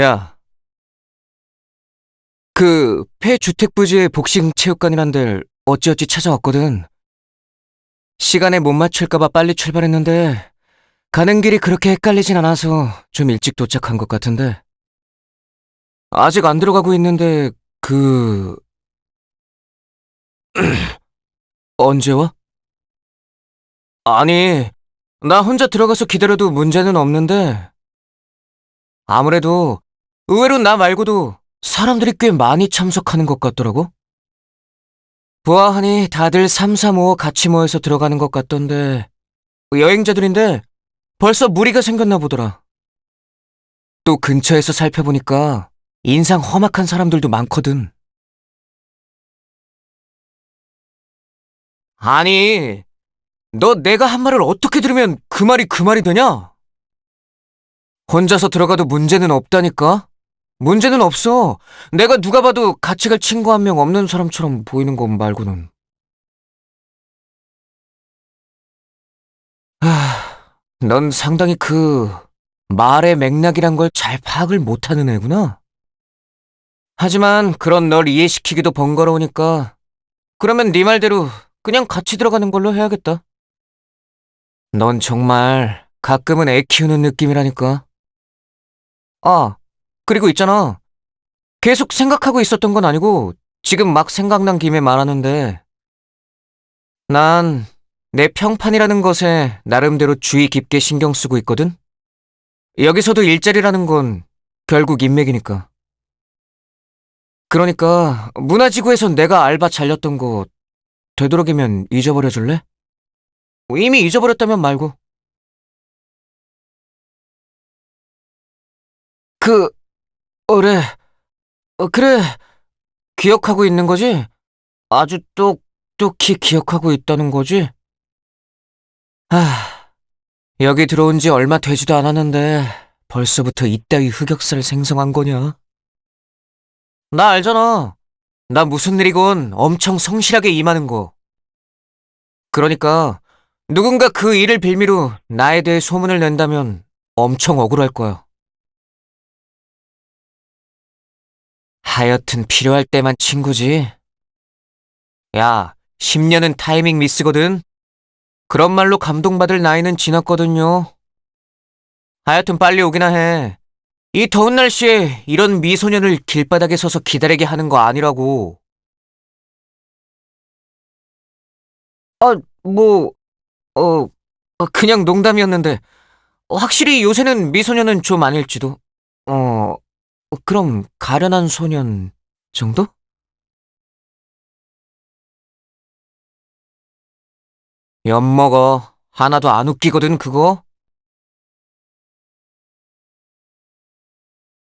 야, 그 폐주택부지의 복싱 체육관이란 데를 어찌어찌 찾아왔거든. 시간에 못 맞출까봐 빨리 출발했는데 가는 길이 그렇게 헷갈리진 않아서 좀 일찍 도착한 것 같은데. 아직 안 들어가고 있는데 그... 언제 와? 아니, 나 혼자 들어가서 기다려도 문제는 없는데 아무래도 의외로 나 말고도 사람들이 꽤 많이 참석하는 것 같더라고. 보아하니 다들 3, 4, 5 같이 모여서 들어가는 것 같던데 여행자들인데 벌써 무리가 생겼나 보더라. 또 근처에서 살펴보니까 인상 험악한 사람들도 많거든. 아니, 너 내가 한 말을 어떻게 들으면 그 말이 그 말이 되냐? 혼자서 들어가도 문제는 없다니까? 문제는 없어. 내가 누가 봐도 같이 갈 친구 한 명 없는 사람처럼 보이는 것 말고는. 아, 넌 상당히 그 말의 맥락이란 걸 잘 파악을 못하는 애구나. 하지만 그런 널 이해시키기도 번거로우니까 그러면 네 말대로 그냥 같이 들어가는 걸로 해야겠다. 넌 정말 가끔은 애 키우는 느낌이라니까. 아, 그리고 있잖아. 계속 생각하고 있었던 건 아니고 지금 막 생각난 김에 말하는데 난 내 평판이라는 것에 나름대로 주의 깊게 신경 쓰고 있거든. 여기서도 일자리라는 건 결국 인맥이니까. 그러니까 문화지구에서 내가 알바 잘렸던 거 되도록이면 잊어버려 줄래? 이미 잊어버렸다면 말고. 그, 그래. 어, 그래. 기억하고 있는 거지? 아주 똑똑히 기억하고 있다는 거지? 아, 여기 들어온 지 얼마 되지도 않았는데 벌써부터 이따위 흑역사를 생성한 거냐? 나 알잖아. 나 무슨 일이건 엄청 성실하게 임하는 거. 그러니까 누군가 그 일을 빌미로 나에 대해 소문을 낸다면 엄청 억울할 거야. 하여튼 필요할 때만 친구지. 야, 10년은 타이밍 미스거든. 그런 말로 감동받을 나이는 지났거든요. 하여튼 빨리 오기나 해. 이 더운 날씨에 이런 미소년을 길바닥에 서서 기다리게 하는 거 아니라고. 아, 뭐, 어, 어, 그냥 농담이었는데, 확실히 요새는 미소년은 좀 아닐지도. 어, 그럼 가련한 소년 정도? 엿먹어. 하나도 안 웃기거든, 그거.